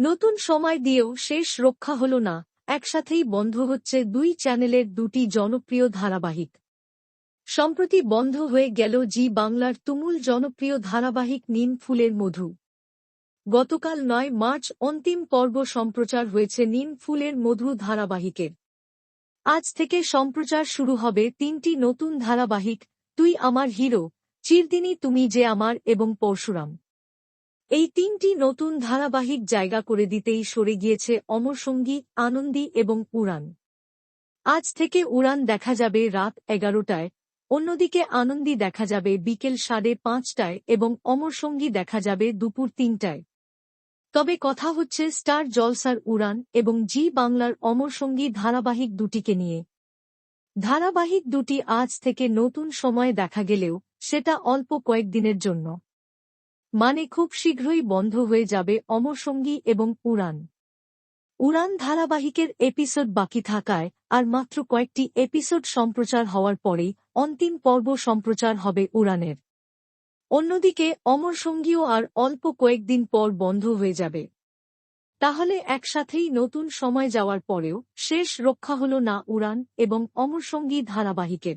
নতুন সময় দিয়েও শেষ রক্ষা হল না, একসাথেই বন্ধ হচ্ছে দুই চ্যানেলের দুটি জনপ্রিয় ধারাবাহিক। সম্প্রতি বন্ধ হয়ে গেল জি বাংলার তুমুল জনপ্রিয় ধারাবাহিক নিন ফুলের মধু। গতকাল নয় মার্চ অন্তিম পর্ব সম্প্রচার হয়েছে নিন ফুলের মধু ধারাবাহিকের। আজ থেকে সম্প্রচার শুরু হবে তিনটি নতুন ধারাবাহিক, তুই আমার হিরো, চিরদিনই তুমি যে আমার এবং পরশুরাম। এই তিনটি নতুন ধারাবাহিক জায়গা করে দিতেই সরে গিয়েছে অমরসঙ্গী আনন্দী এবং উড়ান। আজ থেকে উড়ান দেখা যাবে রাত এগারোটায়, অন্যদিকে আনন্দী দেখা যাবে বিকেল সাড়ে পাঁচটায় এবং অমরসঙ্গী দেখা যাবে দুপুর তিনটায়। তবে কথা হচ্ছে স্টার জলসার উড়ান এবং জি বাংলার অমরসঙ্গী ধারাবাহিক দুটিকে নিয়ে। ধারাবাহিক দুটি আজ থেকে নতুন সময়ে দেখা গেলেও সেটা অল্প কয়েকদিনের জন্য। মানে খুব শীঘ্রই বন্ধ হয়ে যাবে অমরসঙ্গী এবং উড়ান। উড়ান ধারাবাহিকের এপিসোড বাকি থাকায় আর মাত্র কয়েকটি এপিসোড সম্প্রচার হওয়ার পরেই অন্তিম পর্ব সম্প্রচার হবে উড়ানের। অন্যদিকে অমরসঙ্গীও আর অল্প কয়েকদিন পর বন্ধ হয়ে যাবে। তাহলে একসাথেই নতুন সময় যাওয়ার পরেও শেষ রক্ষা হল না উড়ান এবং অমরসঙ্গী ধারাবাহিকের।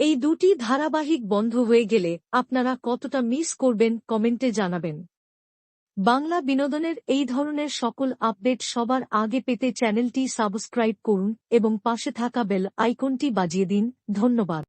এই দুটি ধারাবাহিক বন্ধ হয়ে গেলে আপনারা কতটা মিস করবেন কমেন্টে জানাবেন। বাংলা বিনোদনের এই ধরনের সকল আপডেট সবার আগে পেতে চ্যানেলটি সাবস্ক্রাইব করুন এবং পাশে থাকা বেল আইকনটি বাজিয়ে দিন। ধন্যবাদ।